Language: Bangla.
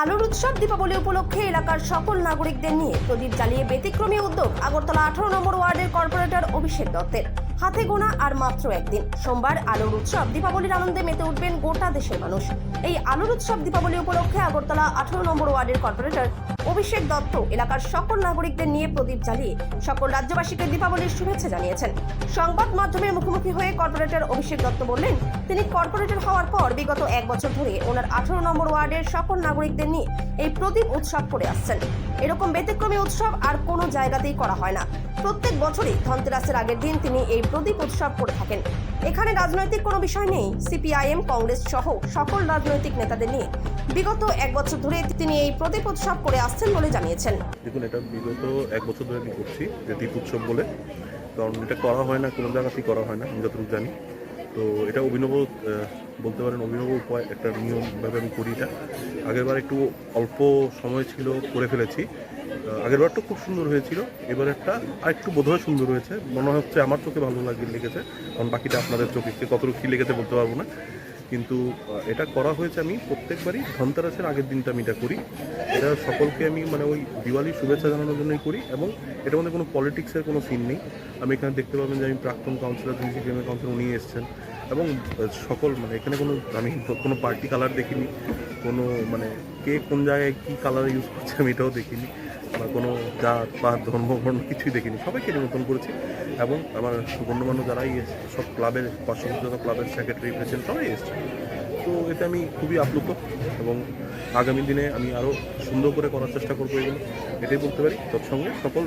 আলোর উৎসব দীপাবলি উপলক্ষে এলাকার সকল নাগরিকদের নিয়ে প্রদীপ জ্বালিয়ে ব্যতিক্রমী উদ্যোগ আগরতলা আঠারো নম্বর ওয়ার্ডের কর্পোরেটর অভিষেক দত্তের। হাতে গোনা আর মাত্র একদিন। সোমবার আলোর উৎসব দীপাবলির আনন্দে মেতে উঠবেন গোটা দেশের মানুষ। এই আলোর উৎসব দীপাবলি উপলক্ষে আগরতলা আঠারো নম্বর ওয়ার্ডের কর্পোরেটর অভিষেক দত্ত এলাকার সকল নাগরিকদের নিয়ে প্রদীপ জ্বালিয়ে সকল রাজ্যবাসীকে দীপাবলির শুভেচ্ছা জানিয়েছেন। সংবাদ মাধ্যমের মুখোমুখি হয়ে কর্পোরেটর অভিষেক দত্ত বললেন, তিনি কর্পোরেটর হওয়ার পর বিগত এক বছর ধরে ওনার আঠারো নম্বর ওয়ার্ডের সকল নাগরিকদের নিয়ে এই প্রদীপ উৎসব করে আসছেন। এরকম ব্যতিক্রমী উৎসব আর কোনো জায়গাতেই করা হয় না। প্রত্যেক বছরই ধনতেরাসের আগের দিন তিনি এই প্রদীপ উৎসব করে থাকেন। এখানে রাজনৈতিক কোনো বিষয় নেই। সিপিআইএম, কংগ্রেস সহ সকল রাজনৈতিক নেতাদের নিয়ে বিগত এক বছর ধরে তিনি এই প্রদীপ উৎসব করে আসছেন বলে জানিয়েছেন। দেখুন, এটা বিগত এক বছর ধরে আমি করছি যে দ্বীপ উৎসব বলে। কারণ এটা করা হয় না, কোনো জায়গাতেই করা হয় না, আমি যতটুকু জানি। তো এটা অভিনব বলতে পারেন অভিনব উপায়, একটা নিয়মভাবে আমি করি এটা। আগেরবার একটু অল্প সময় ছিল, করে ফেলেছি। আগেরবারটা খুব সুন্দর হয়েছিল। এবার একটা আর একটু বোধহয় সুন্দর হয়েছে। মনে হচ্ছে আমার চোখে ভালো লাগে লেগেছে। কারণ বাকিটা আপনাদের চোখে কতটুকু কী লেগেছে বলতে পারব না। কিন্তু এটা করা হয়েছে আমি প্রত্যেকবারই। ধনতেরাসের আগের দিনটা আমি এটা করি। এটা সকলকে আমি মানে ওই দিওয়ালির শুভেচ্ছা জানানোর জন্যই করি এবং এটার মধ্যে কোনো পলিটিক্সের কোনো সিন নেই। আমি এখানে দেখতে পাবেন যে আমি প্রাক্তন কাউন্সিলর যিনি সিপিএমের কাউন্সিলর উনি এসেছেন। এবং সকল মানে এখানে কোনো, আমি কোনো পার্টি কালার দেখিনি, কোনো মানে কে কোন জায়গায় কী কালার ইউজ করছে আমি এটাও দেখিনি, বা কোনো জাত বা ধর্ম, বর্ণ কিছুই দেখিনি। সবাইকে নিমন্ত্রণ করেছি এবং আমার গণ্যমান্য যারাই এসছে, সব ক্লাবের পার্শ্ববর্তী ক্লাবের সেক্রেটারি প্রেসিডেন্ট সবাই এসছে। তো এতে আমি খুবই আপ্লুত এবং আগামী দিনে আমি আরও সুন্দর করে করার চেষ্টা করব এগুলো, এটাই বলতে পারি। তৎসঙ্গে সকল